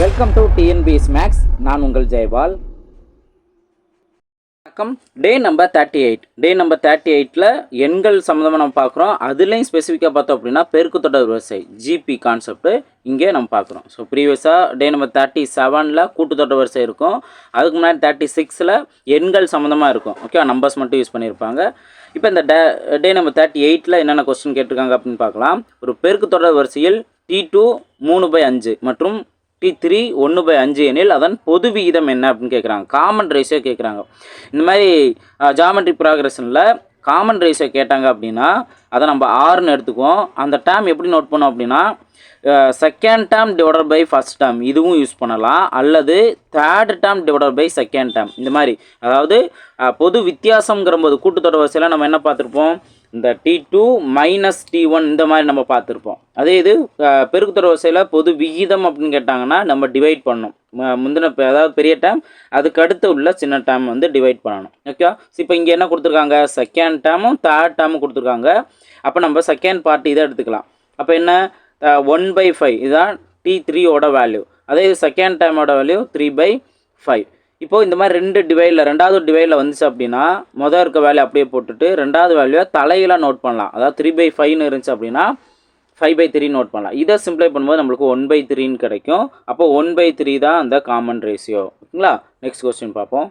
Welcome to DNB maths நான் உங்கள் ஜெயபால் வணக்கம். Day number thirty eight day number thirty எயிட்டில் எண்கள் சம்மந்தமாக நம்ம பார்க்குறோம். அதுலேயும் ஸ்பெசிஃபிக்காக பார்த்தோம் அப்படின்னா பெருக்கு தொடர் வரிசை ஜிபி கான்செப்ட்டு இங்கே நம்ம பார்க்குறோம். ஸோ ப்ரீவியஸாக டே நம்பர் தேர்ட்டி செவனில் கூட்டுத்தொடர் வரிசை இருக்கும். அதுக்கு முன்னாடி தேர்ட்டி சிக்ஸில் எண்கள் சம்மந்தமாக இருக்கும். ஓகே நம்பர்ஸ் மட்டும் யூஸ் பண்ணியிருப்பாங்க. இப்போ இந்த டே டே நம்பர் தேர்ட்டி எயிட்டில் என்னென்ன கொஸ்டின் கேட்டிருக்காங்க அப்படின்னு பார்க்கலாம். ஒரு பெருக்கு தொடர் வரிசையில் டி டூ மூணு பை அஞ்சு மற்றும் டி த்ரீ ஒன்று பை அஞ்சு எனில் அதன் பொது விகிதம் என்ன அப்படின்னு கேட்குறாங்க. காமன் ரேஷியோ கேட்குறாங்க. இந்த மாதிரி ஜாமெட்ரி ப்ராக்ரஷனில் காமன் ரேஷியோ கேட்டாங்க அப்படின்னா அதை நம்ம ஆறுன்னு எடுத்துக்குவோம். அந்த டேம் எப்படி நோட் பண்ணோம் அப்படின்னா second term divided by first term இதுவும் யூஸ் பண்ணலாம். அல்லது third term divided by second term இந்த மாதிரி அதாவது பொது வித்தியாசங்கிற போது கூட்டுத்தொடர் வரிசையில் நம்ம என்ன பார்த்துருப்போம்? இந்த T two minus T one இந்த மாதிரி நம்ம பார்த்துருப்போம். அதே இது அஹ், பெருக்குத்தொடர் வரிசையில் பொது விகிதம் அப்படின்னு கேட்டாங்கன்னா நம்ம டிவைட் பண்ணணும். ம- முந்தின அதாவது பெரிய டேம் அதுக்கு அடுத்து உள்ள சின்ன டேம் வந்து டிவைட் பண்ணணும். ஓகே இப்போ இங்கே என்ன கொடுத்துருக்காங்க? செகண்ட் டேமும் தேர்ட் டேமும் கொடுத்துருக்காங்க. அப்போ நம்ம செகண்ட் பார்ட் இதை எடுத்துக்கலாம். அப்போ என்ன? ஒன் பை ஃபைவ் இதுதான் டி த்ரீயோட வேல்யூ அதே இது செகண்ட் டைமோட வேல்யூ த்ரீ பை ஃபைவ் இப்போது இந்த மாதிரி ரெண்டு டிவைடில் ரெண்டாவது டிவைடில் வந்துச்சு அப்படின்னா மொதல் இருக்க வேல்யூ அப்படியே போட்டுட்டு ரெண்டாவது வேல்யூவை தலையில நோட் பண்ணலாம். அதாவது த்ரீ பை ஃபைவ்னு இருந்துச்சு அப்படின்னா ஃபைவ் பை த்ரீ நோட் பண்ணலாம். இதை சிம்ப்ளை பண்ணும்போது நம்மளுக்கு ஒன் பை த்ரீன்னு கிடைக்கும். அப்போ ஒன் பை த்ரீ தான் அந்த காமன் ரேஷியோ ஓகேங்களா? நெக்ஸ்ட் கொஸ்டின் பார்ப்போம்.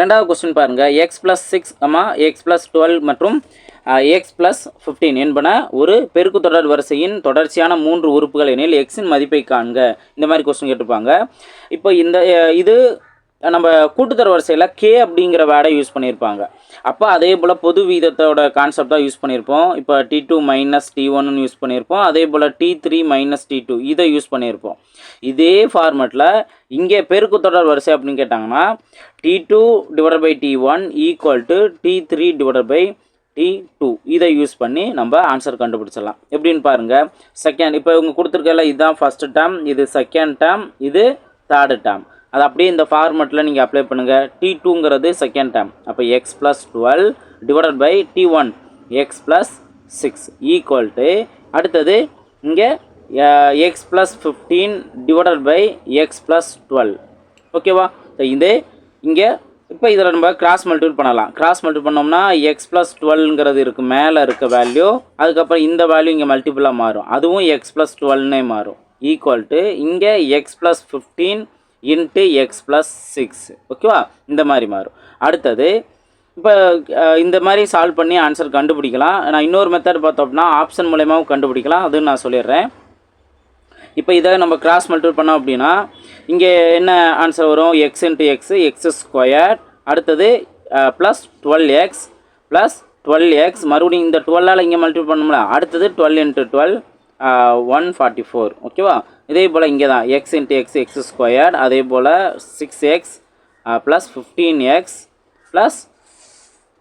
ரெண்டாவது கொஸ்டின் பாருங்கள் எக்ஸ் ப்ளஸ் சிக்ஸ் அம்மா எக்ஸ் ப்ளஸ் டுவெல் மற்றும் எக்ஸ் ப்ளஸ் ஃபிஃப்டீன் என்பன ஒரு பெருக்கு தொடர் வரிசையின் தொடர்ச்சியான மூன்று உறுப்புகள் எனில் எக்ஸின் மதிப்பை காண்க. இந்த மாதிரி கொஸ்டின் கேட்டிருப்பாங்க. இப்போ இந்த இது நம்ம கூட்டுத்தர வரிசையில் கே அப்படிங்கிற வேர்டை யூஸ் பண்ணியிருப்பாங்க. அப்போ அதே போல் பொது வீதத்தோட கான்செப்டாக யூஸ் பண்ணியிருப்போம். இப்போ டி டூ மைனஸ் டி ஒன்னு யூஸ் பண்ணியிருப்போம். அதே போல் T three minus T two இதை யூஸ் பண்ணியிருப்போம். இதே ஃபார்மேட்டில் இங்கே பெருக்கு தொடர் வரிசை அப்படின்னு கேட்டாங்கன்னா T two divide by T one equal to T three divide by T two இதை யூஸ் பண்ணி நம்ம ஆன்சர் கண்டுபிடிச்சிடலாம். எப்படின்னு பாருங்கள் செகண்ட் இப்போ இவங்க கொடுத்துருக்கல இதுதான் ஃபஸ்ட்டு டேம் இது செகண்ட் டேம் இது தேர்டு டேம் அது அப்படியே இந்த ஃபார்மெட்டில் நீங்கள் அப்ளை பண்ணுங்கள் டி டூங்கிறது செகண்ட் டேம் அப்போ X plus twelve divided by T one X plus six equal to அடுத்தது இங்கே X plus fifteen divided by X plus twelve ஓகேவா இது இங்கே இப்போ இதில் நம்ம கிராஸ் மல்டிபிள் பண்ணலாம். கிராஸ் மல்டிபிள் பண்ணோம்னா எக்ஸ் ப்ளஸ் டுவெல்ங்கிறது இருக்குது மேலே இருக்க வேல்யூ அதுக்கப்புறம் இந்த வேல்யூ இங்கே மல்டிபிளாக மாறும். அதுவும் எக்ஸ் ப்ளஸ் டுவெல்னே மாறும். ஈக்குவல் டு இங்கே X plus fifteen into X plus six ஓகேவா இந்த மாதிரி மாறும். அடுத்தது இப்போ இந்த மாதிரி சால்வ் பண்ணி ஆன்சர் கண்டுபிடிக்கலாம். நான் இன்னொரு மெத்தட் பார்த்தோம்னா ஆப்ஷன் மூலயமாவும் கண்டுபிடிக்கலாம். அதுவும் நான் சொல்லிடுறேன். இப்போ இதை நம்ம கிராஸ் மல்டிபிள் பண்ணோம் அப்படின்னா இங்கே என்ன ஆன்சர் வரும்? X into X X square அடுத்தது plus twelve X plus twelve X மறுபடியும் இந்த டுவெல்லால் இங்கே மல்டிபிள் பண்ணோம்ல அடுத்தது twelve into twelve one forty four ஓகேவா இதே போல் இங்கே தான் X into X X square அதே போல் six X plus fifteen X plus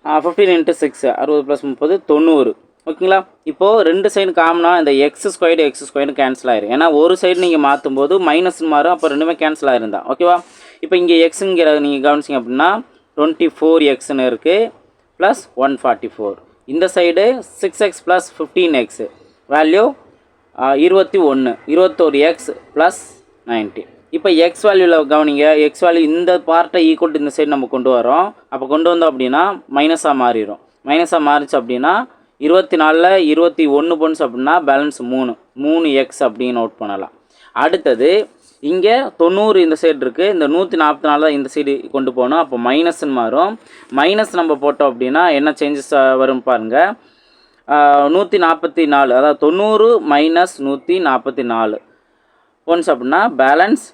fifteen into six அறுபது ப்ளஸ் முப்பது தொண்ணூறு. ஓகேங்களா? இப்போது ரெண்டு சைடு காமனாக இந்த X squared X squared cancel ஆயிரும். ஏன்னா ஒரு சைடு நீங்கள் மாற்றும் போது மைனஸ் மாறும் அப்போ ரெண்டுமே கேன்சல் ஆயிருந்தா. ஓகேவா? இப்போ இங்கே எக்ஸுங்கிற நீங்கள் கவனிச்சிங்க அப்படின்னா டுவெண்ட்டி ஃபோர் எக்ஸ்னு இருக்குது ப்ளஸ் ஒன் ஃபார்ட்டி ஃபோர் இந்த side six X plus fifteen X value இருபத்தி ஒன்று இருபத்தோரு எக்ஸ் ப்ளஸ் நைன்ட்டி இப்போ எக்ஸ் வேல்யூவில் கவனிங்க எக்ஸ் வேல்யூ இந்த பார்ட்டை ஈக்குவல் டு இந்த சைடு நம்ம கொண்டு வரோம் அப்போ கொண்டு வந்தோம் அப்படின்னா மைனஸாக மாறிடும் மைனஸாக மாறிச்சு அப்படின்னா இருபத்தி நாலில் இருபத்தி ஒன்று பொன்ஸ் அப்படின்னா பேலன்ஸ் மூணு. மூணு எக்ஸ் அப்படின்னு நோட் பண்ணலாம். அடுத்தது இங்கே தொண்ணூறு இந்த சைடு இருக்குது இந்த நூற்றி நாற்பத்தி நாலு தான் இந்த சைடு கொண்டு போகணும். அப்போ மைனஸ்ன்னு மாறும். மைனஸ் நம்ம போட்டோம் அப்படின்னா என்ன சேஞ்சஸ் வரும் பாருங்கள் நூற்றி நாற்பத்தி நாலு. அதாவது தொண்ணூறு மைனஸ் நூற்றி நாற்பத்தி நாலு ஒன்ஸ் அப்படின்னா பேலன்ஸ்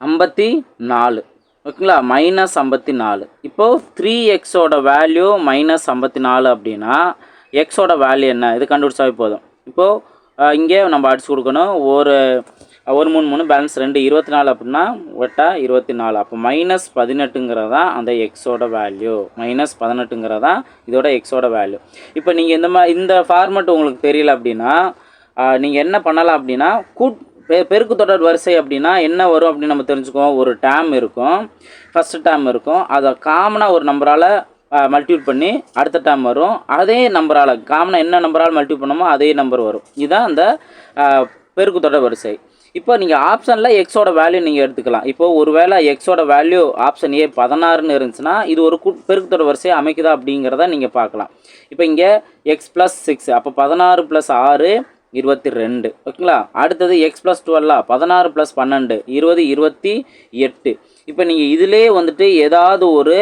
ஐம்பத்தி நாலு. ஓகேங்களா? மைனஸ் ஐம்பத்தி நாலு. இப்போது த்ரீ எக்ஸோட வேல்யூ மைனஸ் ஐம்பத்தி நாலு அப்படின்னா எக்ஸோட வேல்யூ என்ன? இது கண்டுபிடிச்சாவே போதும். இப்போது இங்கே நம்ம அடிச்சு கொடுக்கணும். ஒரு ஒரு மூணு மூணு பேலன்ஸ் ரெண்டு இருபத்தி நாலு அப்படின்னா ஒட்டா இருபத்தி நாலு. அப்போ மைனஸ் பதினெட்டுங்கிறது தான் அந்த எக்ஸோட வேல்யூ மைனஸ் பதினெட்டுங்கிறது தான் இதோட எக்ஸோட வேல்யூ இப்போ நீங்கள் இந்த மாதிரி இந்த ஃபார்மெட் உங்களுக்கு தெரியல அப்படின்னா நீங்கள் என்ன பண்ணலாம் அப்படின்னா கூட் பெ பெருக்கு தொடர் வரிசை அப்படின்னா என்ன வரும் அப்படின்னு நம்ம தெரிஞ்சுக்குவோம். ஒரு டேம் இருக்கும். ஃபஸ்ட்டு டேம் இருக்கும். அதை காமனாக ஒரு நம்பரால் மல்டிபிள் பண்ணி அடுத்த டேம் வரும். அதே நம்பரால் காமனாக என்ன நம்பரால் மல்டிபிள் பண்ணமோ அதே நம்பர் வரும். இதுதான் அந்த பெருக்கு தொடர் வரிசை. இப்போ நீங்கள் ஆப்ஷனில் எக்ஸோட வேல்யூ நீங்கள் எடுத்துக்கலாம். இப்போ ஒருவேளை எக்ஸோட வேல்யூ ஆப்ஷன் ஏ பதினாறுன்னு இருந்துச்சுன்னா இது ஒரு கு பெருக்கு தொடர் வரிசையை அமைக்குதா அப்படிங்கிறத நீங்கள் பார்க்கலாம். இப்போ இங்கே எக்ஸ் ப்ளஸ் சிக்ஸ் அப்போ பதினாறு ப்ளஸ் ஆறு இருபத்தி ரெண்டு. ஓகேங்களா? அடுத்தது எக்ஸ் ப்ளஸ் டுவெல்லா பதினாறு ப்ளஸ் பன்னெண்டு. இருபது இருபத்தி எட்டு. இப்போ நீங்கள் இதிலே வந்துட்டு ஏதாவது ஒரு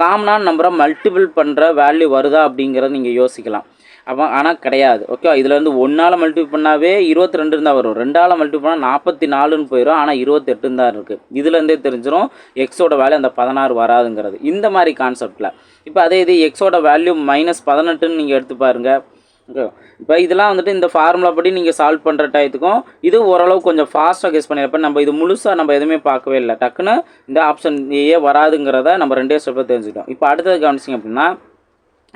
காமனான நம்பரை மல்டிபிள் பண்ணுற வேல்யூ வருதா அப்படிங்கிறத நீங்கள் யோசிக்கலாம். அப்போ ஆனால் கிடையாது. ஓகே இதுலேருந்து ஒன்றால் மல்டிபிள் பண்ணாவே இருபத்தி ரெண்டு இருந்தால் வரும். ரெண்டால் மல்டிபிள் பண்ணால் நாற்பத்தி நாலுன்னு போயிடும் ஆனால் இருபத்தெட்டுன்னு தான் இருக்குது இதுலேருந்தே தெரிஞ்சிடும் எக்ஸோட வேல்யூ அந்த பதினாறு வராதுங்கிறது. இந்த மாதிரி கான்செப்டில் இப்போ அதே இது எக்ஸோட வேல்யூ மைனஸ் பதினெட்டுன்னு நீங்கள் எடுத்து பாருங்கள் இப்போ இதெல்லாம் வந்துட்டு இந்த ஃபார்முலா படி நீங்கள் சால்வ் பண்ணுற டயத்துக்கும் இது ஓரளவு கொஞ்சம் ஃபாஸ்ட்டாக கெஸ் பண்ணியிருப்ப நம்ம இது முழுசாக நம்ம எதுவுமே பார்க்கவே இல்லை. டக்குன்னு இந்த ஆப்ஷன் ஏ வராதுங்கிறத நம்ம ரெண்டே ஸ்டெப்பில் தெரிஞ்சுக்கிட்டோம். இப்போ அடுத்தது கவனிச்சிங்க அப்படின்னா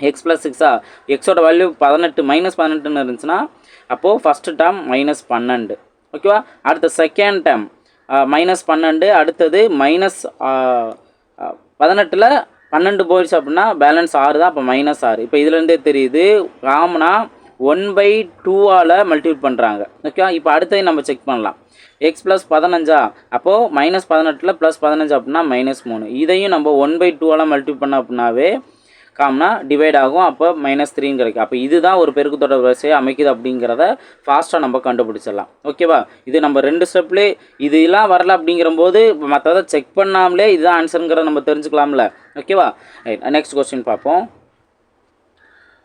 எக்ஸ் ப்ளஸ் சிக்ஸா எக்ஸோட வேல்யூ பதினெட்டு மைனஸ் பதினெட்டுன்னு இருந்துச்சுன்னா அப்போது ஃபஸ்ட்டு டேம் மைனஸ் பன்னெண்டு. ஓகேவா அடுத்த செகண்ட் டேர்ம் மைனஸ் பன்னெண்டு அடுத்தது மைனஸ் பதினெட்டில் பன்னெண்டு போயிடுச்சு அப்படின்னா பேலன்ஸ் ஆறு தான் அப்போ மைனஸ் ஆறு. இப்போ இதுலேருந்தே தெரியுது காமனாக ஒன் பை டூவால் மல்டிபிள் பண்ணுறாங்க ஓகே இப்போ அடுத்தது நம்ம செக் பண்ணலாம். எக்ஸ் ப்ளஸ் பதினஞ்சா? அப்போது மைனஸ் பதினெட்டில் ப்ளஸ் பதினஞ்சு அப்படின்னா மைனஸ் மூணு. இதையும் நம்ம ஒன் பை டூவால் மல்டிபிள் பண்ண அப்படின்னாவே காம்னா டிவைட் ஆகும். அப்போ மைனஸ் த்ரீன்னு கிடைக்கும். அப்போ இதுதான் ஒரு பெருக்கு தொடர் வரிசையை அமைக்குது அப்படிங்கிறத ஃபாஸ்ட்டாக நம்ம கண்டுபிடிச்சிடலாம். ஓகேவா இது நம்ம ரெண்டு ஸ்டெப்லேயே இதெல்லாம் வரல அப்படிங்கிறபோது மற்றதை செக் பண்ணாமலே இதுதான் ஆன்சருங்கிறத நம்ம தெரிஞ்சுக்கலாம்ல. ஓகேவா நெக்ஸ்ட் கொஸ்டின் பார்ப்போம்.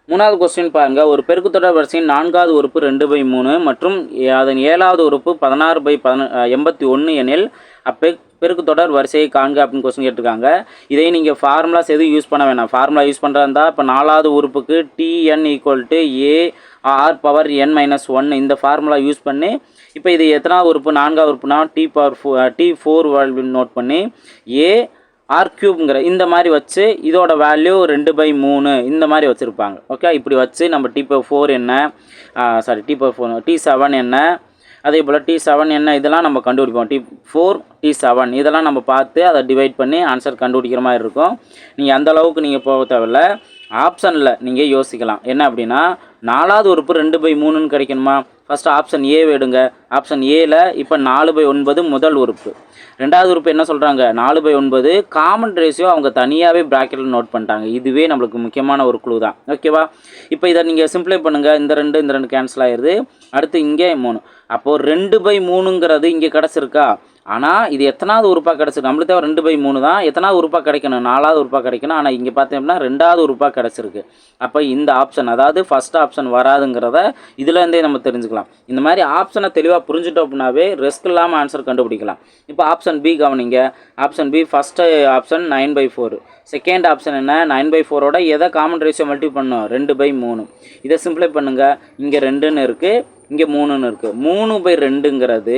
மூணாவது கொஸ்டின் பாருங்கள் ஒரு பெருக்கு தொடர் வரிசையின் நான்காவது உறுப்பு ரெண்டு பை மூணு மற்றும் அதன் ஏழாவது உறுப்பு பதினாறு பை பதின எண்பத்தி ஒன்று எனில் அப்போ பெருக்கு தொடர் வரிசையை காண்க அப்படின்னு கொஸ்டின் கேட்டிருக்காங்க. இதை நீங்கள் ஃபார்முலாஸ் எதுவும் யூஸ் பண்ண வேணாம். ஃபார்முலா யூஸ் பண்ணுறதா இப்போ நாலாவது உறுப்புக்கு TN equal to A R power N minus one இந்த ஃபார்முலா யூஸ் பண்ணி இப்போ இது எத்தனாவது உறுப்பு? நான்காவது உறுப்புனா T power four T four note பண்ணி ஏ ஆர் கியூப்ங்கிற இந்த மாதிரி வச்சு இதோட வேல்யூ ரெண்டு பை மூணு இந்த மாதிரி வச்சுருப்பாங்க. ஓகே இப்படி வச்சு நம்ம டி பவர் ஃபோர் என்ன sorry T power four T seven என்ன அதே போல் டி செவன் என்ன இதெல்லாம் நம்ம கண்டுபிடிப்போம். டி ஃபோர் டி செவன் இதெல்லாம் நம்ம பார்த்து அதை டிவைட் பண்ணி ஆன்சர் கண்டுபிடிக்கிற மாதிரி இருக்கும். நீங்கள் அந்த அளவுக்கு நீங்கள் போக தேவையில்ல. ஆப்ஷனில் நீங்கள் யோசிக்கலாம். என்ன அப்படின்னா நாலாவது உறுப்பு ரெண்டு பை மூணுன்னு கிடைக்கணுமா? ஃபஸ்ட்டு ஆப்ஷன் ஏ எடுங்க ஆப்ஷன் ஏல இப்போ நாலு பை ஒன்பது முதல் உறுப்பு. ரெண்டாவது உறுப்பு என்ன சொல்கிறாங்க நாலு பை ஒன்பது. காமன் ரேஷியோ அவங்க தனியாகவே ப்ராக்கெட்டில் நோட் பண்ணிட்டாங்க. இதுவே நம்மளுக்கு முக்கியமான ஒரு குழு தான். ஓகேவா இப்போ இதை நீங்கள் சிம்ப்ளை பண்ணுங்கள் இந்த ரெண்டு இந்த ரெண்டு கேன்சல் ஆயிடுது அடுத்து இங்கே மூணு. அப்போது ரெண்டு பை மூணுங்கிறது இங்கே கிடச்சிருக்கா? ஆனால் இது எத்தனாவது உறுப்பாக கிடச்சிருக்கு? நம்மளுக்கு தேவை ரெண்டு பை மூணு தான். எத்தனாவது உறுப்பாக கிடைக்கணும்? நாலாவது உறுப்பாக கிடைக்கணும். ஆனால் இங்கே பார்த்தோம்னா ரெண்டாவது உறுப்பாக கிடச்சிருக்கு. அப்போ இந்த ஆப்ஷன் அதாவது ஃபஸ்ட் ஆப்ஷன் வராதுங்கிறத இதுலேருந்தே நம்ம தெரிஞ்சுக்கலாம். இந்த மாதிரி ஆப்ஷனை தெளிவாக புரிஞ்சுட்டோம் அப்படின்னாவே ரிஸ்க் இல்லாமல் ஆன்சர் கண்டுபிடிக்கலாம். இப்போ ஆப்ஷன் பி கவனிங்க. Option B first option nine by four second option என்ன? நைன் பை ஃபோரோட எதை காமன் ரேஷியோ மல்டி பண்ணும்? ரெண்டு பை மூணு. இதை சிம்ப்ளை பண்ணுங்கள் இங்கே ரெண்டுன்னு இருக்குது இங்கே மூணுன்னு இருக்குது மூணு பை ரெண்டுங்கிறது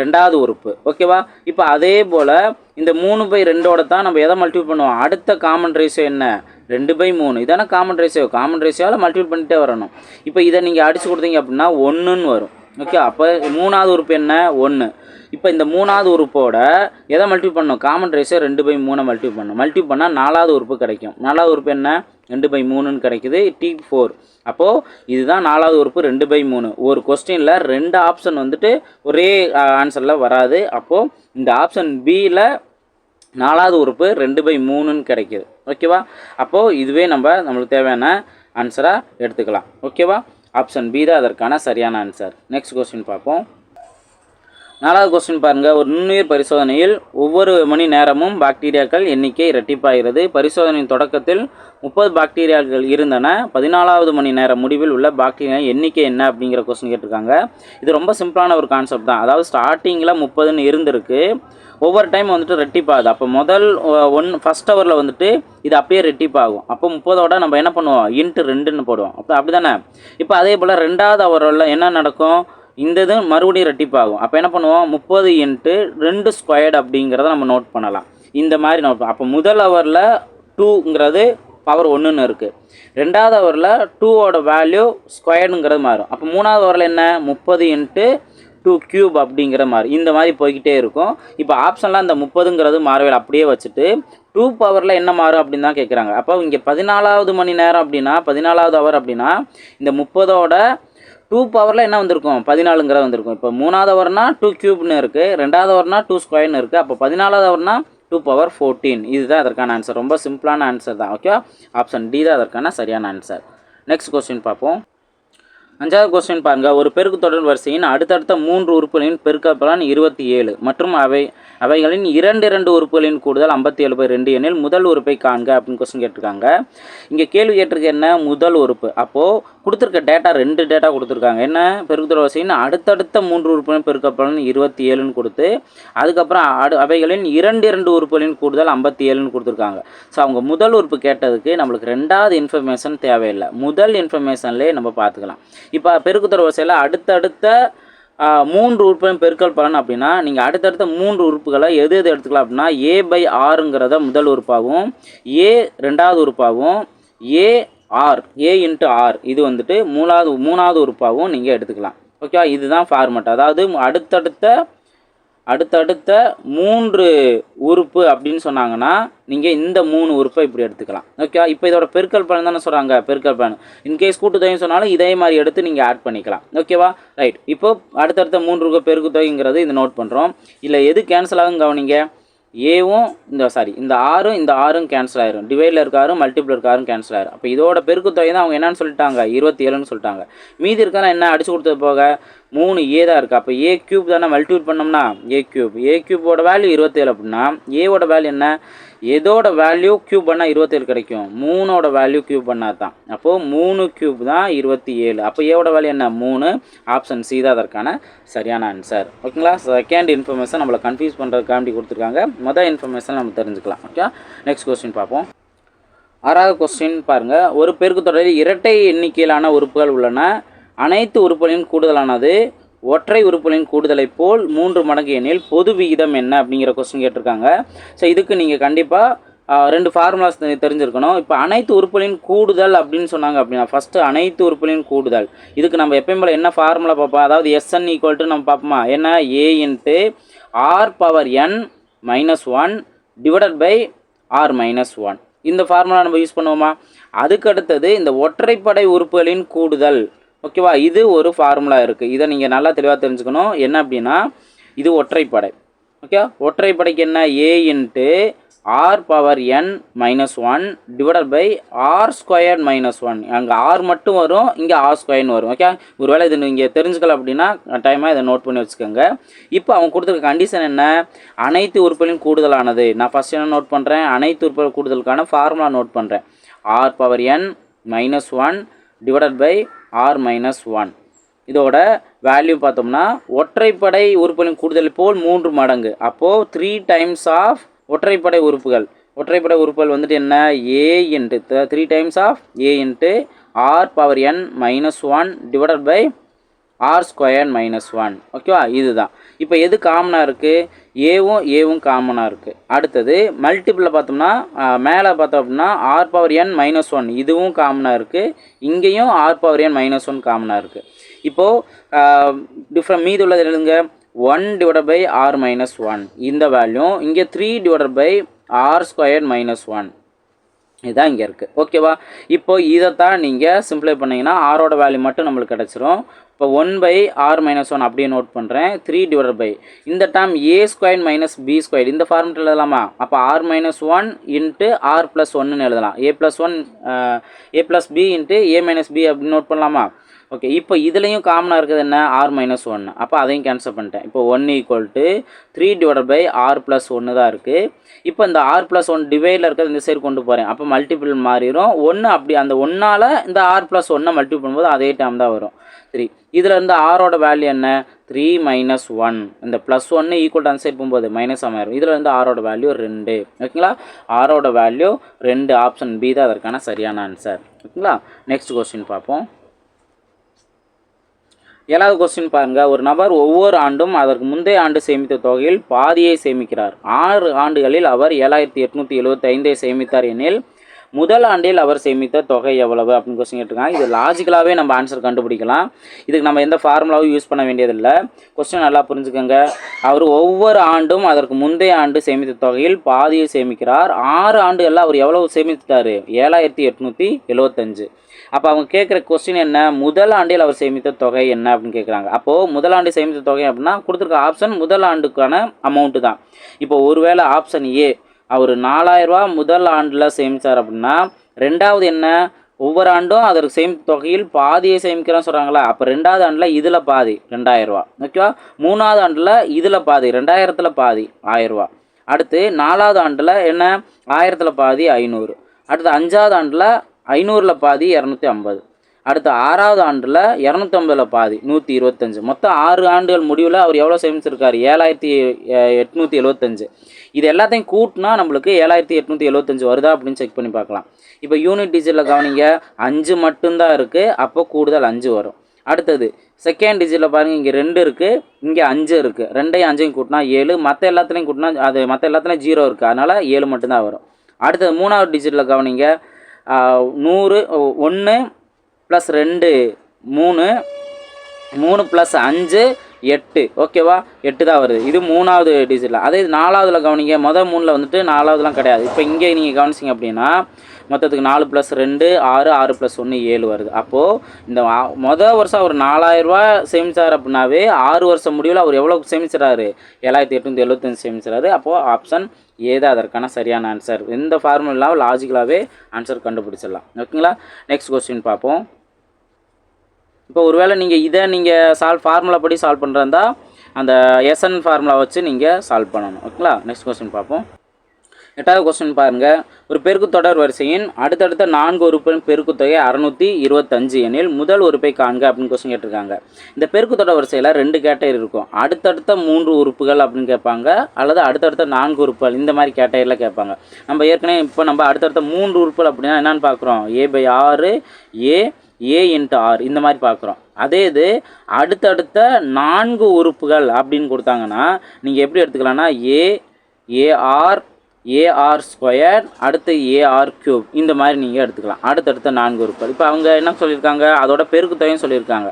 ரெண்டாவது உறுப்பு. ஓகேவா? இப்போ அதே போல் இந்த மூணு பை ரெண்டோட தான் நம்ம எதை மல்டிபிள் பண்ணுவோம்? அடுத்த காமன் ரேஷியோ என்ன? ரெண்டு பை மூணு. இதானே காமன் ரேஷியோ காமன் ரேஷியோவில் மல்டிபிள் பண்ணிட்டே வரணும். இப்போ இதை நீங்கள் அடித்து கொடுத்தீங்க அப்படின்னா ஒன்றுன்னு வரும். ஓகே அப்போ மூணாவது உறுப்பு என்ன? ஒன்று இப்போ இந்த மூணாவது உறுப்போட எதை மல்டிபிள் பண்ணணும்? காமன் ரேஷியோ ரெண்டு பை மூணை மல்டிபிள் பண்ணணும். மல்டிபிள் பண்ணால் நாலாவது உறுப்பு கிடைக்கும். நாலாவது உறுப்பு என்ன? ரெண்டு பை மூணுன்னு கிடைக்குது. டி ஃபோர் அப்போது இதுதான் நாலாவது உறுப்பு ரெண்டு பை மூணு. ஒரு கொஸ்டினில் ரெண்டு ஆப்ஷன் வந்துட்டு ஒரே ஆன்சரில் வராது. அப்போது இந்த ஆப்ஷன் பியில் நாலாவது உறுப்பு ரெண்டு பை மூணுன்னு கிடைக்குது. ஓகேவா அப்போது இதுவே நம்ம நம்மளுக்கு தேவையான ஆன்சராக எடுத்துக்கலாம். ஓகேவா ஆப்ஷன் பி தான் அதற்கான சரியான ஆன்சர் நெக்ஸ்ட் கொஸ்டின் பார்ப்போம். நாலாவது கொஸ்டின் பாருங்கள் ஒரு நுண்ணுயிர் பரிசோதனையில் ஒவ்வொரு மணி நேரமும் பாக்டீரியாக்கள் எண்ணிக்கை இரட்டிப்பாகிறது. பரிசோதனையின் தொடக்கத்தில் முப்பது பாக்டீரியாக்கள் இருந்தன. பதினாலாவது மணி நேரம் முடிவில் உள்ள பாக்டீரியா எண்ணிக்கை என்ன அப்படிங்கிற கொஸ்டின் கேட்டிருக்காங்க. இது ரொம்ப சிம்பிளான ஒரு கான்செப்ட் தான். அதாவது ஸ்டார்டிங்கில் முப்பதுன்னு இருந்திருக்கு. ஒவ்வொரு டைம் வந்துட்டு ரெட்டிப்பாகுது அப்போ முதல் ஒன் ஃபஸ்ட் ஹவரில் வந்துட்டு இது அப்படியே ரெட்டிப்பாகும் அப்போ முப்பதோட நம்ம என்ன பண்ணுவோம்? இன்ட்டு ரெண்டுன்னு போடுவோம். அப்போ அப்படி தானே இப்போ அதே போல் ரெண்டாவது ஹவரில் என்ன நடக்கும்? இந்த இது மறுபடியும் ரெட்டிப்பாகும் அப்போ என்ன பண்ணுவோம்? முப்பது இன்ட்டு ரெண்டு ஸ்கொயர்டு அப்படிங்கிறத நம்ம நோட் பண்ணலாம். இந்த மாதிரி நோட் அப்போ முதல் ஹவரில் டூங்கிறது பவர் ஒன்றுன்னு இருக்குது ரெண்டாவது ஹவரில் டூவோட வேல்யூ ஸ்கொயர்டுங்கிறது மாறும். அப்போ மூணாவது ஹவரில் என்ன? முப்பது இன்ட்டு டூ கியூப் அப்படிங்கிற மாதிரி. இந்த மாதிரி போய்கிட்டே இருக்கும். இப்போ ஆப்ஷன்லாம் இந்த முப்பதுங்கிறது மாறவே அப்படியே வச்சுட்டு டூ பவரில் என்ன மாறும் அப்படின்னு தான் கேட்குறாங்க அப்போ இங்கே பதினாலாவது மணி நேரம் அப்படின்னா பதினாலாவது ஹவர் அப்படின்னா இந்த முப்பதோட டூ பவரில் என்ன வந்திருக்கும்? பதினாலுங்கிற வந்திருக்கும். இப்போ மூணாவது ஹவர்னா டூ க்யூப்னு இருக்குது ரெண்டாவது ஹவர்னா டூ ஸ்கொயர்னு இருக்குது அப்போ பதினாலாவது ஹவர்னா டூ பவர் ஃபோர்டீன் இதுதான் அதற்கான ஆன்சர் ரொம்ப சிம்பிளான ஆன்சர் தான். ஓகே ஆப்ஷன் டி தான் அதற்கான சரியான ஆன்சர் நெக்ஸ்ட் கொஸ்டின் பார்ப்போம். அஞ்சாவது கொஸ்டின் பாருங்கள் ஒரு பெருக்கு தொடர் வரிசையின் அடுத்தடுத்த மூன்று உறுப்புகளின் பெருக்கப்பலன் இருபத்தி ஏழு. மற்றும் அவை அவைகளின் இரண்டு இரண்டு உறுப்புகளின் கூடுதல் ஐம்பத்தி ஏழு பை ரெண்டு எனில் முதல் உறுப்பை காண்க அப்படின்னு கொஸ்டின் கேட்டிருக்காங்க. இங்கே கேள்வி கேட்டிருக்க என்ன? முதல் உறுப்பு. அப்போது கொடுத்துருக்க டேட்டா ரெண்டு டேட்டா கொடுத்துருக்காங்க. என்ன? பெருக்கு தொடர் வரிசையின் அடுத்தடுத்த மூன்று உறுப்புகளின் பெருக்கப்பலன் இருபத்தி ஏழுன்னு கொடுத்து அதுக்கப்புறம் அடு அவைகளின் இரண்டு இரண்டு உறுப்புகளின் கூடுதல் ஐம்பத்தி ஏழுன்னு கொடுத்துருக்காங்க. ஸோ அவங்க முதல் உறுப்பு கேட்டதுக்கு நம்மளுக்கு ரெண்டாவது இன்ஃபர்மேஷன் தேவையில்லை. முதல் இன்ஃபர்மேஷன்லேயே நம்ம பார்த்துக்கலாம். இப்போ பெருக்குத்தொடர் வரிசையில் அடுத்தடுத்த மூன்று உறுப்புகளின் பெருக்கல் பலன் அப்படின்னா நீங்கள் அடுத்தடுத்த மூன்று உறுப்புகளை எது எது எடுத்துக்கலாம் அப்படின்னா ஏ பை ஆறுங்கிறத முதல் உறுப்பாகவும் ஏ ரெண்டாவது உறுப்பாகவும் A R A into R இது வந்துட்டு மூணாவது மூணாவது உறுப்பாகவும் நீங்கள் எடுத்துக்கலாம். ஓகேவா இதுதான் ஃபார்மெட் அதாவது அடுத்தடுத்த அடுத்தடுத்த மூன்று உறுப்பு அப்படின்னு சொன்னாங்கன்னா நீங்கள் இந்த மூணு உறுப்பை இப்படி எடுத்துக்கலாம். ஓகே இப்போ இதோட பெருக்கல் பலன் தானே சொல்கிறாங்க பெருக்கல் பலன். இன்கேஸ் கூட்டுத்தொகைன்னு சொன்னாலும் இதே மாதிரி எடுத்து நீங்கள் ஆட் பண்ணிக்கலாம். ஓகேவா ரைட் இப்போ அடுத்தடுத்த மூன்று உறுப்பு பெருக்குத்தொகைங்கிறது இது நோட் பண்ணுறோம் இல்லை எது கேன்சல் ஆகும் கவனிங்க? ஏவும் இந்த சாரி இந்த ஆறும் இந்த ஆறும் கேன்சல் ஆயிரும். டிவைடில் இருக்காரும் மல்டிபிள் இருக்காரும் கேன்சல் ஆயிரும். அப்போ இதோட பெருக்குத்தொகை தான் அவங்க என்னன்னு சொல்லிட்டாங்க? இருபத்தி ஏழுன்னு சொல்லிட்டாங்க. மீதி இருக்கனா என்ன அடிச்சு கொடுத்தது போக? மூணு ஏ தான் இருக்குது அப்போ ஏ கியூப் தானே மல்டிபிள் பண்ணோம்னா ஏ கியூப் ஏ கியூபோட வேல்யூ இருபத்தேழு அப்படின்னா ஏவோட வேல்யூ என்ன? எதோட வேல்யூ கியூப் பண்ணால் இருபத்தேழு கிடைக்கும். மூணோட வேல்யூ கியூப் பண்ணால் தான். அப்போது மூணு கியூப் தான் இருபத்தி ஏழு அப்போ ஏவோட வேல்யூ என்ன? மூணு. ஆப்ஷன் சி தான் அதற்கான சரியான ஆன்சர் ஓகேங்களா செகண்ட் இன்ஃபர்மேஷன் நம்மளை கன்ஃபியூஸ் பண்ணுறதுக்காண்டி கொடுத்துருக்காங்க. மொதல் இன்ஃபர்மேஷன் நம்ம தெரிஞ்சுக்கலாம். ஓகே நெக்ஸ்ட் கொஸ்டின் பார்ப்போம். ஆறாவது கொஸ்டின் பாருங்கள் ஒரு பெருக்கு தொடரில் இரட்டை எண்ணிக்கையிலான உறுப்புகள் உள்ளன. அனைத்து உறுப்புகளின் கூடுதலானது ஒற்றை உறுப்புகளின் கூடுதலை போல் மூன்று மடங்கு எண்ணில் பொது விகிதம் என்ன அப்படிங்கிற கொஸ்டின் கேட்டிருக்காங்க. ஸோ இதுக்கு நீங்கள் கண்டிப்பாக ரெண்டு ஃபார்முலாஸ் தெரிஞ்சிருக்கணும். இப்போ அனைத்து உறுப்புகளின் கூடுதல் அப்படின்னு சொன்னாங்க அப்படின்னா ஃபஸ்ட்டு அனைத்து உறுப்புகளின் கூடுதல். இதுக்கு நம்ம எப்பயும் போல் என்ன ஃபார்முலா பார்ப்போம்? அதாவது எஸ்என் ஈக்குவல் டு நம்ம பார்ப்போமா? என்ன? A into R power N minus one divided by R minus one இந்த ஃபார்முலா நம்ம யூஸ் பண்ணுவோமா? அதுக்கு அடுத்தது இந்த ஒற்றைப்படை உறுப்புகளின் கூடுதல். ஓகேவா? இது ஒரு ஃபார்முலா இருக்குது இதை நீங்கள் நல்லா தெளிவாக தெரிஞ்சுக்கணும். என்ன அப்படின்னா இது ஒற்றைப்படை. ஓகே? ஒற்றைப்படைக்கு என்ன? A into R power N minus one divided by R square minus one அங்கே ஆர் மட்டும் வரும் இங்கே ஆர் ஸ்கொயர்னு வரும். ஓகே? ஒருவேளை இது நீங்கள் தெரிஞ்சுக்கல அப்படின்னா டைமாக இதை நோட் பண்ணி வச்சுக்கோங்க. இப்போ அவங்க கொடுத்துருக்க கண்டிஷன் என்ன? அனைத்து உறுப்புகளின் கூடுதலானது. நான் ஃபஸ்ட் என்ன நோட் பண்ணுறேன் அனைத்து உறுப்புகள் கூடுதலுக்கான ஃபார்முலா நோட் பண்ணுறேன் R power N minus one divided by R minus one இதோட வேல்யூ பார்த்தோம்னா ஒற்றைப்படை உறுப்புகளின் கூடுதல் போல் மூன்று மடங்கு. அப்போது த்ரீ டைம்ஸ் ஆஃப் ஒற்றைப்படை உறுப்புகள். ஒற்றைப்படை உறுப்புகள் வந்துட்டு என்ன? A into three times of A into R power N minus one divided by R square minus one ஓகேவா இதுதான். இப்போ எது காமனாக இருக்குது ஏவும் ஏவும் காமனாக இருக்குது அடுத்தது மல்டிப்பிளில் பார்த்தோம்னா மேலே பார்த்தோம் அப்படின்னா R power N minus one இதுவும் காமனாக இருக்குது இங்கேயும் R power N minus one காமனாக இருக்குது இப்போது டிஃப்ரெண்ட் மீது உள்ளது எழுதுங்க. One divide by R minus one இந்த வேல்யூ இங்கே three divide by R square minus one இதுதான் இங்கே இருக்குது ஓகேவா இப்போ இதைத்தான் நீங்கள் சிம்ப்ளை பண்ணிங்கன்னா ஆரோட வேல்யூ மட்டும் நம்மளுக்கு கிடச்சிரும். இப்போ one by R minus one அப்படியே நோட் பண்ணுறேன் த்ரீ டிவைட் பை இந்த time A square minus B square இந்த ஃபார்மெட் எழுதலாமா? அப்போ R minus one into R plus ஒன்னுன்னு எழுதலாம். A plus one A plus B into A minus B அப்படின்னு note பண்ணலாமா? Okay இப்போ இதுலேயும் காமனாக இருக்குது என்ன? ஆர் மைனஸ் ஒன்று அப்போ அதையும் கேன்சல் பண்ணிட்டேன். இப்போ one equal to three divide by R plus ஒன்று தான் இருக்குது இப்போ இந்த ஆர் ப்ளஸ் ஒன் டிவைடில் இருக்கிறது இந்த சைடு கொண்டு போகிறேன் அப்போ மல்டிபிள் மாறிடும் ஒன்று அப்படி அந்த ஒன்றால் இந்த ஆர் ப்ளஸ் ஒன்றை மல்டிபிள் பண்ணும்போது அதே டைம் தான் வரும். த்ரீ இதில் இருந்து ஆரோட வேல்யூ என்ன? த்ரீ மைனஸ் ஒன் இந்த ப்ளஸ் ஒன்று ஈக்குவல் அந்த சைடு போகும்போது மைனஸ் ஆமாயிரும் இதில் இருந்து ஆரோட வேல்யூ ரெண்டு. ஓகேங்களா ஆரோட வேல்யூ ரெண்டு. ஆப்ஷன் பி தான் அதற்கான சரியான ஆன்சர் ஓகேங்களா நெக்ஸ்ட் கொஸ்டின் பார்ப்போம். ஏழாவது கொஸ்டின் பாருங்கள் ஒரு நபர் ஒவ்வொரு ஆண்டும் அதற்கு முந்தைய ஆண்டு சேமித்த தொகையில் பாதியை சேமிக்கிறார். ஆறு ஆண்டுகளில் அவர் ஏழாயிரத்தி எட்நூற்றி எழுபத்தி ஐந்தை சேமித்தார் எனில் முதல் ஆண்டில் அவர் சேமித்த தொகை எவ்வளவு அப்படின்னு கொஸ்டின் கேட்டிருக்காங்க. இது லாஜிக்கலாகவே நம்ம ஆன்சர் கண்டுபிடிக்கலாம். இதுக்கு நம்ம எந்த ஃபார்முலாவும் யூஸ் பண்ண வேண்டியதில்லை. கொஸ்டின் நல்லா புரிஞ்சுக்கோங்க. அவர் ஒவ்வொரு ஆண்டும் அதற்கு முந்தைய ஆண்டு சேமித்த தொகையில் பாதியை சேமிக்கிறார். ஆறு ஆண்டுகளில் அவர் எவ்வளவு சேமித்துட்டார்? ஏழாயிரத்தி எட்நூற்றி எழுபத்தஞ்சு அப்போ அவங்க கேட்குற கொஸ்டின் என்ன? முதல் ஆண்டில் அவர் சேமித்த தொகை என்ன அப்படின்னு கேட்குறாங்க அப்போது முதல் ஆண்டு சேமித்த தொகை அப்படின்னா கொடுத்துருக்க ஆப்ஷன் முதல் ஆண்டுக்கான அமௌண்ட்டு தான். இப்போ ஒருவேளை ஆப்ஷன் ஏ அவர் நாலாயிரரூவா முதல் ஆண்டில் சேமித்தார் அப்படின்னா ரெண்டாவது என்ன? ஒவ்வொரு ஆண்டும் அதற்கு சேமித்த தொகையில் பாதியை சேமிக்கிறோன்னு சொல்கிறாங்களா அப்போ ரெண்டாவது ஆண்டில் இதில் பாதி ரெண்டாயிரரூவா ஓகேவா மூணாவது ஆண்டில் இதில் பாதி ரெண்டாயிரத்தில் பாதி ஆயிரரூவா அடுத்து நாலாவது ஆண்டில் என்ன? ஆயிரத்தில் பாதி ஐநூறு. அடுத்து அஞ்சாவது ஆண்டில் ஐநூறில் பாதி இரநூத்தி ஐம்பது. அடுத்த ஆறாவது ஆண்டில் இரநூத்தம்பதில் பாதி நூற்றி இருபத்தஞ்சு. மொத்தம் ஆறு ஆண்டுகள் முடிவில் அவர் எவ்வளோ சேமிச்சிருக்காரு ஏழாயிரத்தி எட்நூற்றி எழுபத்தஞ்சு இது எல்லாத்தையும் கூட்டினா நம்மளுக்கு ஏழாயிரத்தி எட்நூற்றி எழுபத்தஞ்சு வருதா அப்படின்னு செக் பண்ணி பார்க்கலாம். இப்போ யூனிட் டிஜிட்டில் கவனிங்க அஞ்சு மட்டும்தான் இருக்குது அப்போ கூடுதல் அஞ்சு வரும். அடுத்தது செகண்ட் டிஜிட்டில் பாருங்கள் இங்கே ரெண்டு இருக்குது இங்கே அஞ்சு இருக்குது ரெண்டையும் அஞ்சையும் கூட்டினா ஏழு மற்ற எல்லாத்துலேயும் கூட்டினா அது மற்ற எல்லாத்துலேயும் ஜீரோ இருக்குது அதனால் ஏழு மட்டும்தான் வரும். அடுத்தது மூணாவது டிஜிட்டில் கவனிங்க நூறு ஒன்று ப்ளஸ் ரெண்டு மூணு மூணு ப்ளஸ் அஞ்சு எட்டு. ஓகேவா எட்டு தான் வருது. இது மூணாவது டிஜிட்டில் அதே இது நாலாவதில் கவனிங்க. மொதல் மூணில் வந்துட்டு நாலாவதுலாம் கிடையாது. இப்போ இங்கே நீங்கள் கவனிச்சிங்க அப்படின்னா மொத்தத்துக்கு நாலு ப்ளஸ் ரெண்டு ஆறு ஆறு ப்ளஸ் ஒன்று ஏழு வருது. அப்போது இந்த மொதல் வருஷம் அவர் நாலாயிரரூவா சேமிச்சார் அப்படின்னாவே ஆறு வருஷம் முடிவில் அவர் எவ்வளோ சேமிச்சிடாரு ஏழாயிரத்தி எட்நூற்றி எழுபத்தஞ்சு சேமிச்சிடாரு அப்போது ஆப்ஷன் ஏதா அதற்கான சரியான ஆன்சர் எந்த ஃபார்முலாவும் லாஜிக்கலாகவே ஆன்சர் கண்டுபிடிச்சிடலாம். ஓகேங்களா நெக்ஸ்ட் கொஸ்டின் பார்ப்போம். இப்போ ஒருவேளை நீங்கள் இதை நீங்கள் சால்வ் ஃபார்முலா படி சால்வ் பண்ணுறதா அந்த எஸ்என் ஃபார்முலா வச்சு நீங்கள் சால்வ் பண்ணணும். ஓகேங்களா நெக்ஸ்ட் கொஸ்டின் பார்ப்போம். எட்டாவது கொஸ்டின் பாருங்கள் ஒரு பெருக்கு தொடர் வரிசையின் அடுத்தடுத்த நான்கு உறுப்பின் பெருக்குத்தொகை அறுநூற்றி இருபத்தஞ்சு எனில் முதல் உறுப்பை காண்க அப்படின்னு கொஸ்டின் கேட்டிருக்காங்க. இந்த பெருக்கு தொடர் வரிசையில் ரெண்டு கேட்டகரி இருக்கும். அடுத்தடுத்த மூன்று உறுப்புகள் அப்படின்னு கேட்பாங்க. அல்லது அடுத்தடுத்த நான்கு உறுப்புகள் இந்த மாதிரி கேட்டகரியில் கேட்பாங்க. நம்ம ஏற்கனவே இப்போ நம்ம அடுத்தடுத்த மூன்று உறுப்புகள் அப்படின்னா என்னென்னு பார்க்குறோம். ஏ பை ஆறு ஏ ஏ இன்ட்டு ஆர் இந்த மாதிரி பார்க்குறோம். அதே இது அடுத்தடுத்த நான்கு உறுப்புகள் அப்படின்னு கொடுத்தாங்கன்னா நீங்கள் எப்படி எடுத்துக்கலாம்னா A A R A R square அடுத்து ஏஆர் கியூப் இந்த மாதிரி நீங்கள் எடுத்துக்கலாம். அடுத்தடுத்த நான்கு உறுப்புகள். இப்போ அவங்க என்ன சொல்லியிருக்காங்க? அதோட பெருக்குத்தொகையும் சொல்லியிருக்காங்க.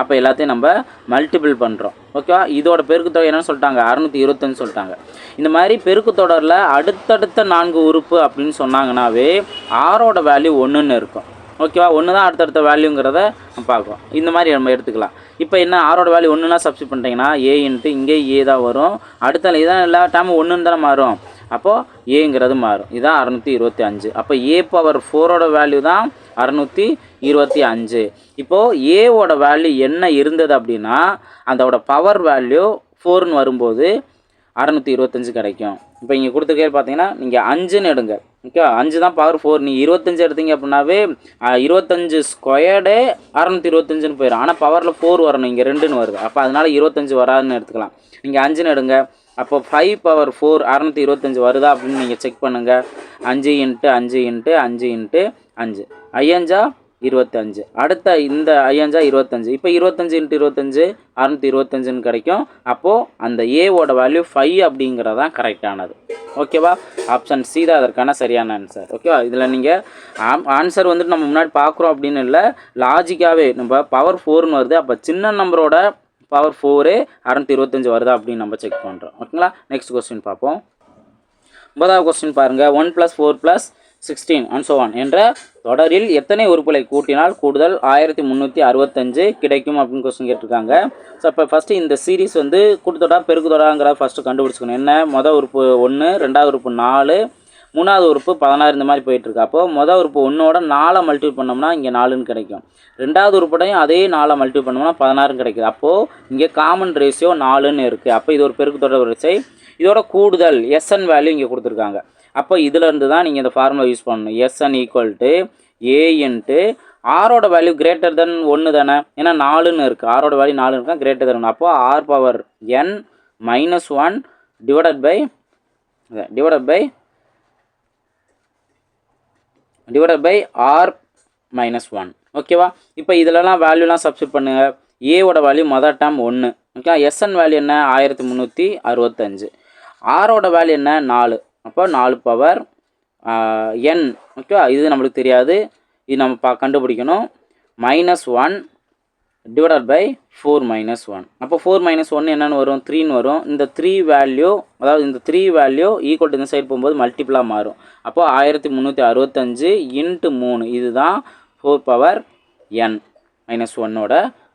அப்போ எல்லாத்தையும் நம்ம மல்டிபிள் பண்ணுறோம் ஓகேவா இதோட பெருக்குத்தொகை என்னன்னு சொல்லிட்டாங்க. அறுநூற்றி இருபத்தஞ்சு சொல்லிட்டாங்க. இந்த மாதிரி பெருக்குத்தொடரில் அடுத்தடுத்த நான்கு உறுப்பு அப்படின்னு சொன்னாங்கன்னாவே ஆரோட வேல்யூ ஒன்றுன்னு இருக்கும். ஓகேவா ஒன்று தான் அடுத்தடுத்த வேல்யூங்கிறத நம்ம பார்க்குறோம். இந்த மாதிரி நம்ம எடுத்துக்கலாம். இப்போ என்ன ஆரோட வேல்யூ ஒன்றுனா சப்ஸ்டிட் பண்ணிட்டீங்கன்னா ஏ இன்ட்டு இங்கே ஏ தான் வரும். அடுத்த இதான் எல்லா டைமும் ஒன்றுன்னு தானே மாறும். அப்போது ஏங்கிறது மாறும். இதான் அறநூற்றி இருபத்தி அஞ்சு. அப்போ ஏ பவர் ஃபோரோட வேல்யூ தான் அறநூற்றி இருபத்தி அஞ்சு. இப்போது ஏவோட வேல்யூ என்ன இருந்தது அப்படின்னா அதோட பவர் வேல்யூ ஃபோர்னு வரும்போது அறநூற்றி இருபத்தஞ்சு கிடைக்கும். இப்போ இங்கே கொடுத்துருக்கே பார்த்தீங்கன்னா நீங்கள் அஞ்சுன்னு எடுங்க. ஓகே அஞ்சு தான் பவர் ஃபோர் நீங்கள் இருபத்தஞ்சு எடுத்தீங்க அப்படின்னாவே இருபத்தஞ்சு ஸ்கொயர்டே அறநூற்றி இருபத்தஞ்சுன்னு போயிடும் ஆனால் பவரில் ஃபோர் வரணும். இங்கே ரெண்டுன்னு வருது. அப்போ அதனால இருபத்தஞ்சு வராதுன்னு எடுத்துக்கலாம். நீங்கள் அஞ்சுன்னு எடுங்க. அப்போ ஃபைவ் பவர் ஃபோர் அறநூற்றி இருபத்தஞ்சி வருதா அப்படின்னு நீங்கள் செக் பண்ணுங்கள் அஞ்சு இன்ட்டு அஞ்சு இன்ட்டு அஞ்சு இன்ட்டு அஞ்சு. ஐயஞ்சா இருபத்தஞ்சு. அடுத்த இந்த ஐயஞ்சா இருபத்தஞ்சு. இப்போ இருபத்தஞ்சு இன்ட்டு இருபத்தஞ்சு அறநூற்றி இருபத்தஞ்சுன்னு கிடைக்கும். அப்போது அந்த ஏவோட வேல்யூ ஃபைவ் அப்படிங்கிறது தான் கரெக்டானது ஓகேவா ஆப்ஷன் சி தான் அதற்கான சரியான ஆன்சர் ஓகேவா இதில் நீங்கள் ஆன்சர் வந்துட்டு நம்ம முன்னாடி பார்க்குறோம் அப்படின்னு இல்லை லாஜிக்காகவே நம்ம பவர் ஃபோர்னு வருது. அப்போ சின்ன நம்பரோட பவர் ஃபோரு அறநூற்றி இருபத்தஞ்சி வருதா அப்படின்னு நம்ம செக் பண்ணுறோம் ஓகேங்களா நெக்ஸ்ட் கொஸ்டின் பார்ப்போம். ஒன்பதாவது கொஸ்டின் பாருங்கள் one plus four plus sixteen and so on என்ற தொடரில் எத்தனை உறுப்புகளை கூட்டினால் கூடுதல் ஆயிரத்தி முந்நூற்றி அறுபத்தஞ்சு கிடைக்கும் அப்படின்னு கொஸ்டின் கேட்டிருக்காங்க. ஸோ இப்போ ஃபஸ்ட்டு இந்த சீரிஸ் வந்து கூட்டுத்தொடா பெருக்குத்தொடாங்கிற ஃபஸ்ட்டு கண்டுபிடிச்சிக்கணும். என்ன? மொதல் உறுப்பு ஒன்று ரெண்டாவது உறுப்பு நாலு மூணாவது உறுப்பு பதினாறு இந்த மாதிரி போயிட்டுருக்கு. அப்போது மொதல் உறுப்பு ஒன்றோட நாலை மல்டிபிள் பண்ணோம்னா இங்கே நாலுன்னு கிடைக்கும். ரெண்டாவது உறுப்படையும் அதே நாலை மல்டிபிள் பண்ணோம்னா பதினாறுன்னு கிடைக்குது. அப்போது இங்கே காமன் ரேஷியோ நாலுன்னு இருக்குது அப்போ இது ஒரு பெருக்குத்தொடர் வரிசை. இதோட கூடுதல் எஸ்என் வேல்யூ இங்கே கொடுத்துருக்காங்க. அப்போ இதிலேருந்து தான் நீங்கள் இந்த ஃபார்முலா யூஸ் பண்ணணும். S N equal to A into ஆரோட வேல்யூ கிரேட்டர் தென் ஒன்று தானே? ஏன்னா நாலுன்னு இருக்குது ஆரோட வேல்யூ நாலு இருக்கா? கிரேட்டர் தென் அப்போது R power N minus one divided by divided by divided by R minus one ஓகேவா இப்போ இதிலலாம் வேல்யூலாம் சப்ஸ்டிட் பண்ணுங்க. ஏவோட வேல்யூ மொதல் டேம் ஒன்று ஓகே எஸ்என் வேல்யூ என்ன? ஆயிரத்தி முந்நூற்றி அறுபத்தஞ்சு. ஆரோட வேல்யூ என்ன? நாலு. அப்போ நாலு பவர் என் ஓகேவா இது நம்மளுக்கு தெரியாது. இது நம்ம பா கண்டுபிடிக்கணும். Minus one divided by four minus one அப்போ ஃபோர் மைனஸ் ஒன் என்னென்னு வரும்? த்ரீன்னு வரும். இந்த த்ரீ வேல்யூ அதாவது இந்த த்ரீ வேல்யூ ஈக்குவல் டு இந்த சைடு போகும்போது மல்டிப்ளாக மாறும். அப்போது ஆயிரத்தி முந்நூற்றி அறுபத்தஞ்சு இன்ட்டு மூணு. இதுதான் ஃபோர் பவர் என் மைனஸ் ஒன்னோட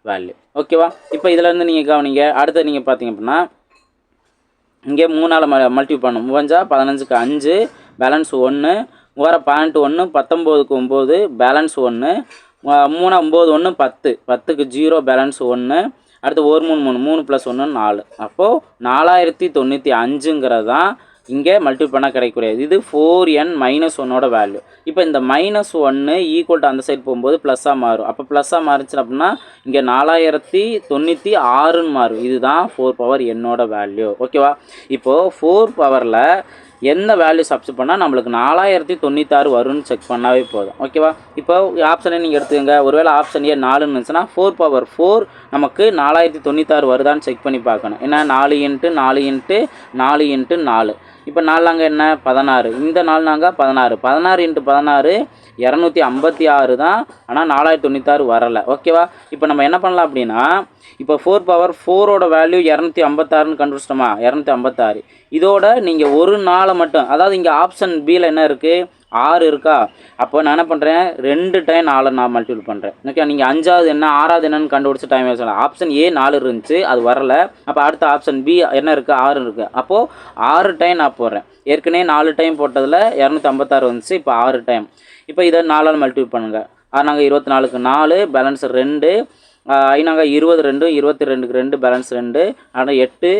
வேல்யூ ஓகேவா இப்போ இதிலேருந்து நீங்கள் கவனிங்க. அடுத்து நீங்கள் பார்த்தீங்க அப்படின்னா இங்கே மூணால் ம மல்டிபிள் பண்ணும். மூவஞ்சா பதினஞ்சுக்கு அஞ்சு பேலன்ஸ் ஒன்று மூவார பன்னெண்டு ஒன்று பத்தொம்போதுக்கு ஒம்பது பேலன்ஸ் ஒன்று மூணு ஒம்பது ஒன்று பத்து. பத்துக்கு ஜீரோ பேலன்ஸ் ஒன்று அடுத்து ஒரு மூணு மூணு. மூணு ப்ளஸ் ஒன்று நாலு. அப்போது நாலாயிரத்தி தொண்ணூற்றி அஞ்சுங்கிறது தான் இங்கே மல்டிபிள் பண்ணால் கிடைக்கக்கூடியது. இது ஃபோர் என் மைனஸ் ஒன்னோட வேல்யூ இப்போ இந்த மைனஸ் ஒன்று ஈக்குவல் டு அந்த சைடு போகும்போது ப்ளஸ்ஸாக மாறும். அப்போ ப்ளஸ்ஸாக மாறுச்சு அப்படின்னா இங்கே நாலாயிரத்தி தொண்ணூற்றி ஆறுன்னு மாறும். இதுதான் ஃபோர் பவர் என்னோட வேல்யூ ஓகேவா இப்போது ஃபோர் பவரில் எந்த வேல்யூ சப்ஸ்ட் பண்ணால் நம்மளுக்கு நாலாயிரத்தி தொண்ணூத்தாறு வரும்னு செக் பண்ணாவே போதும். ஓகேவா இப்போ ஆப்ஷனே நீங்கள் எடுத்துக்கங்க. ஒருவேளை ஆப்ஷன் ஏ நாலுன்னு இருந்துச்சுன்னா ஃபோர் பவர் ஃபோர் நமக்கு நாலாயிரத்தி தொண்ணூத்தாறு வருதான்னு செக் பண்ணி பார்க்கணும். ஏன்னா நாலு இன்ட்டு நாலு இன்ட்டு நாலு இன்ட்டு நாலு. இப்போ நாலாங்க என்ன? பதினாறு. இந்த நாள் நாங்கள் பதினாறு. பதினாறு இன்ட்டு பதினாறு இரநூத்தி ஐம்பத்தி ஆறு தான். ஆனால் நாலாயிரத்தி தொண்ணூத்தாறு வரலை. ஓகேவா இப்போ நம்ம என்ன பண்ணலாம் அப்படின்னா இப்போ ஃபோர் பவர் ஃபோரோட வேல்யூ இரநூத்தி ஐம்பத்தாறுன்னு கண்டுபிடிச்சிட்டோமா? இரநூத்தி ஐம்பத்தாறு. இதோட நீங்கள் ஒரு நாளை மட்டும் அதாவது இங்கே ஆப்ஷன் பியில் என்ன இருக்குது ஆறு இருக்கா? அப்போ நான் என்ன பண்ணுறேன் ரெண்டு டைம் நாலு நான் மல்டிபிள் பண்ணுறேன் ஓகே நீங்கள் அஞ்சாவது என்ன ஆறாவது என்னன்னு கண்டுபிடிச்சி டைம் சொல்லலாம் ஆப்ஷன் ஏ நாலு இருந்துச்சு அது வரல. அப்போ அடுத்த ஆப்ஷன் பி என்ன இருக்குது ஆறு இருக்குது அப்போது ஆறு டைம் நான் போடுறேன். ஏற்கனவே நாலு டைம் போட்டதில் இரநூத்தி ஐம்பத்தாறு வந்துச்சு இப்போ ஆறு டைம் இப்போ இதை நாலால் மல்டிபிள் பண்ணுங்கள் நாங்கள் இருபத்தி நாலுக்கு நாலு பேலன்ஸ் ரெண்டு. ஐநாங்க இருபது ரெண்டு இருபத்தி ரெண்டுக்கு ரெண்டு பேலன்ஸ் ரெண்டு ஆனால் எட்டு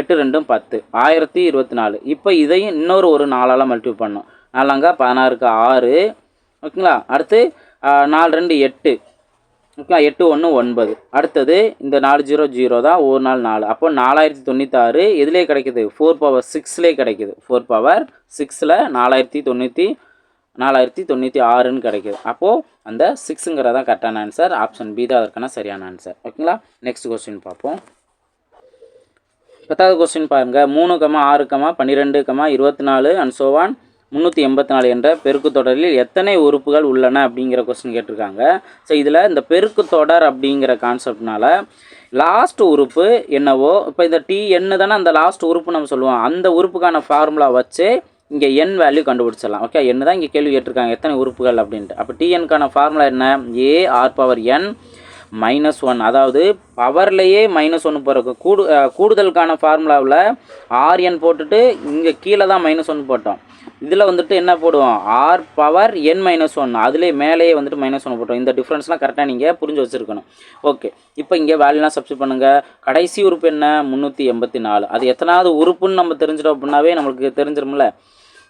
எட்டு ரெண்டும் பத்து. ஆயிரத்தி இருபத்தி நாலு. இப்போ இதையும் இன்னொரு ஒரு நாலால் மல்டிபிள் பண்ணோம் நாலாங்க பதினாறுக்கு ஆறு. ஓகேங்களா? அடுத்து நாலு ரெண்டு எட்டு. ஓகேங்களா? எட்டு ஒன்று ஒன்பது. அடுத்தது இந்த நாலு ஜீரோ ஜீரோ தான் ஒரு நாள் நாலு. அப்போ நாலாயிரத்தி தொண்ணூத்தாறு எதுலேயே கிடைக்குது. ஃபோர் பவர் சிக்ஸ்லேயே கிடைக்குது. ஃபோர் பவர் சிக்ஸில் நாலாயிரத்தி தொண்ணூற்றி நாலாயிரத்தி தொண்ணூற்றி ஆறுன்னு கிடைக்குது. அப்போது அந்த சிக்ஸுங்கிறது தான் கரெக்டான ஆன்சர் ஆப்ஷன் பி தான் அதற்கான சரியான ஆன்சர் ஓகேங்களா? நெக்ஸ்ட் கொஸ்டின் பார்ப்போம். பத்தாவது கொஸ்டின் பாருங்கள் மூணு கமா ஆறு கமா பன்னிரெண்டு கமா இருபத்தி நாலு அண்ட் சோவான் முந்நூற்றி எண்பத்தி நாலு என்ற பெருக்கு தொடரில் எத்தனை உறுப்புகள் உள்ளன அப்படிங்கிற கொஸ்டின் கேட்டிருக்காங்க. ஸோ இதில் இந்த பெருக்கு தொடர் அப்படிங்கிற கான்செப்ட்னால லாஸ்ட் உறுப்பு என்னவோ இப்போ இந்த டி என்ன தானே அந்த லாஸ்ட் உறுப்பு நம்ம சொல்லுவோம். அந்த உறுப்புக்கான ஃபார்முலா வச்சு இங்கே என் வேல்யூ கண்டுபிடிச்சிடலாம். ஓகே என்ன தான் இங்கே கேள்வி கேட்டிருக்காங்க எத்தனை உறுப்புகள் அப்படின்ட்டு. அப்போ டிஎன்கான ஃபார்முலா என்ன? A R power N minus one அதாவது பவர்லேயே மைனஸ் ஒன்று போகிறக்கு கூடு கூடுதலுக்கான ஃபார்முலாவில் ஆர்என் போட்டுட்டு இங்கே கீழே தான் மைனஸ் ஒன்று போட்டோம். இதில் வந்துட்டு என்ன போடுவோம்? R power N minus one அதுலேயே மேலேயே வந்துட்டு மைனஸ் ஒன்று போட்டோம். இந்த டிஃப்ரென்ஸ்லாம் கரெக்டாக நீங்கள் புரிஞ்சு வச்சுருக்கணும். ஓகே இப்போ இங்கே வேல்யூலாம் சப்ஸ்ட் பண்ணுங்கள் கடைசி உறுப்பு என்ன? முந்நூற்றி எண்பத்தி நாலு. அது எத்தனாவது உறுப்புன்னு நம்ம தெரிஞ்சிட்டோம் அப்படின்னாவே நம்மளுக்கு தெரிஞ்சிடும்ல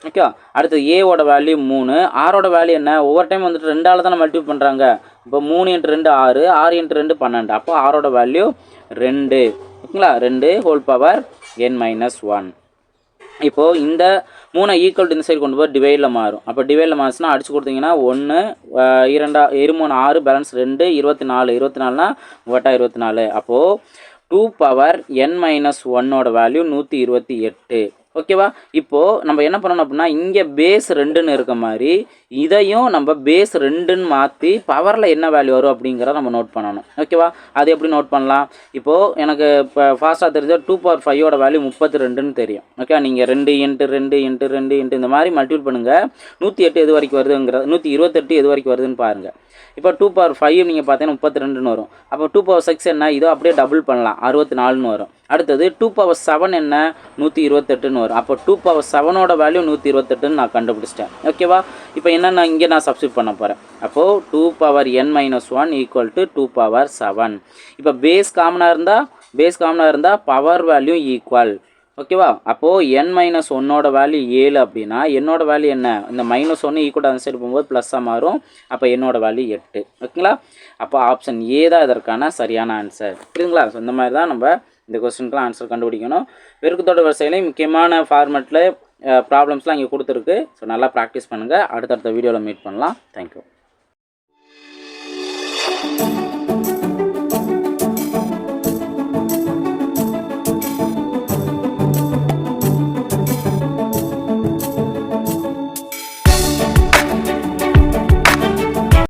ஓகே? அடுத்து ஏவோட வேல்யூ மூணு. ஆரோட வேல்யூ என்ன? ஒவ்வொரு டைம் வந்துட்டு ரெண்டால் தானே மல்டிபிள் பண்ணுறாங்க இப்போ மூணு இன்ட்டு ரெண்டு ஆறு ஆறு இன்ட்டு ரெண்டு பன்னெண்டு. அப்போ ஆரோட வேல்யூ ரெண்டு. ஓகேங்களா? ரெண்டு whole power N minus one இப்போது இந்த மூணை ஈக்குவல் இந்த சைடு கொண்டு போய் டிவைடில் மாறும். அப்போ டிவைடில் மாறுச்சுன்னா அடிச்சு கொடுத்தீங்கன்னா ஒன்று இரண்டா இருமூணு ஆறு பேலன்ஸ் ரெண்டு இருபத்தி நாலு இருபத்தி நாலுனா ஒட்டா இருபத்தி நாலு அப்போது டூ பவர் என் மைனஸ் ஒன்னோட வேல்யூ நூற்றி இருபத்தி எட்டு. ஓகேவா? இப்போது நம்ம என்ன பண்ணணும் அப்படின்னா இங்கே பேஸ் ரெண்டுன்னு இருக்க மாதிரி இதையும் நம்ம பேஸ் ரெண்டுன்னு மாற்றி பவரில் என்ன வேல்யூ வரும் அப்படிங்கிறத நம்ம நோட் பண்ணணும். ஓகேவா அது எப்படி நோட் பண்ணலாம்? இப்போது எனக்கு இப்போ ஃபாஸ்ட்டாக தெரிஞ்சால் டூ பவர் ஃபைவோட வேல்யூ முப்பத்தி ரெண்டுன்னு தெரியும். ஓகே நீங்கள் ரெண்டு இன்ட்டு ரெண்டு இன்ட்டு ரெண்டு இன்ட்டு இந்த மாதிரி மல்டிபிள் பண்ணுங்கள் நூற்றி எட்டு எது வரைக்கும் வருதுங்கிற நூற்றி இருபத்தெட்டு எது வரைக்கும் வருதுன்னு பாருங்கள் இப்போ டூ பவர் ஃபைவ் நீங்கள் பார்த்தீங்கன்னா முப்பத்தி ரெண்டுன்னு வரும். அப்போ டூ பவர் சிக்ஸ் என்ன? இதோ அப்படியே டபுள் பண்ணலாம். அறுபத்தி நாலுன்னு வரும். அடுத்தது டூ பவர் செவன் என்ன? நூற்றி இருபத்தெட்டுன்னு வரும். அப்போ டூ பவர் செவனோட வேல்யூ நூற்றி இருபத்தெட்டுன்னு நான் கண்டுபிடிச்சிட்டேன். ஓகேவா இப்போ என்ன நான் இங்கே நான் சப்ஸ்டியூட் பண்ண போகிறேன் அப்போது two power N minus one equal to two power seven இப்போ பேஸ் காமனாக இருந்தால் பேஸ் காமனாக இருந்தால் பவர் வேல்யூ ஈக்குவல் ஓகேவா அப்போது என் மைனஸ் ஒன்னோட வேல்யூ ஏழு அப்படின்னா என்னோட வேல்யூ என்ன? இந்த மைனஸ் ஒன்று ஈக்குவல் அந்த சைடு போகும்போது ப்ளஸ்ஸாக மாறும். அப்போ என்னோட வேல்யூ எட்டு. ஓகேங்களா அப்போ ஆப்ஷன் ஏ தான் இதற்கான சரியான ஆன்சர் புரியுதுங்களா? ஸோ இந்த மாதிரி தான் நம்ம இந்த கொஸ்டினுக்குலாம் ஆன்சர் கண்டுபிடிக்கணும். பெருக்கத்தோட வரிசையிலையும் முக்கியமான ஃபார்மெட்டில் ப்ராப்ளம்ஸ்லாம் இங்கே கொடுத்துருக்கு. ஸோ நல்லா ப்ராக்டிஸ் பண்ணுங்கள் அடுத்தடுத்த வீடியோவில் மீட் பண்ணலாம். தேங்க்யூ